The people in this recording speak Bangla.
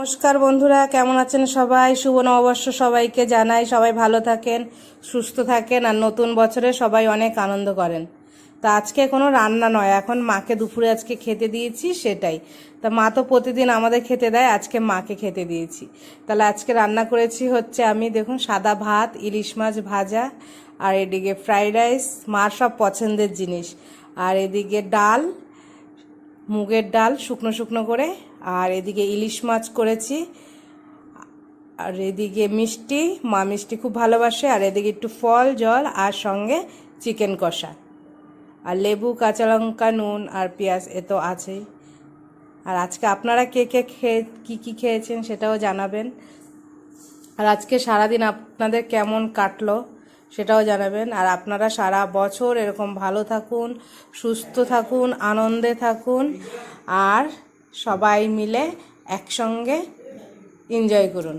নমস্কার বন্ধুরা, কেমন আছেন সবাই? শুভ নববর্ষ সবাইকে জানাই। সবাই ভালো থাকেন, সুস্থ থাকেন আর নতুন বছরে সবাই অনেক আনন্দ করেন। তা আজকে কোনো রান্না নয়, এখন মাকে দুপুরে আজকে খেতে দিয়েছি সেটাই। তা মা তো প্রতিদিন আমাদের খেতে দেয়, আজকে মাকে খেতে দিয়েছি। তাহলে আজকে রান্না করেছি হচ্ছে আমি, দেখুন, সাদা ভাত, ইলিশ মাছ ভাজা, আর এদিকে ফ্রাইড রাইস, মার সব পছন্দের জিনিস। আর এদিকে ডাল মুগের ডাল শুকনো শুকনো করে, আর এদিকে ইলিশ মাছ করেছি, আর এদিকে মিষ্টি, মা মিষ্টি খুব ভালোবাসে, আর এদিকে একটু ফল, জল, আর সঙ্গে চিকেন কষা। আর লেবু, কাঁচা লঙ্কা, নুন, আর পেঁয়াজ এ তো আছেই। আর আজকে আপনারা কে কে খেয়ে কী কী খেয়েছেন সেটাও জানাবেন। আর আজকে সারাদিন আপনাদের কেমন কাটলো? সেটাও জানাবেন। আর আপনারা সারা বছর এরকম ভালো থাকুন, সুস্থ থাকুন, আনন্দে থাকুন, আর সবাই মিলে একসঙ্গে এনজয় করুন।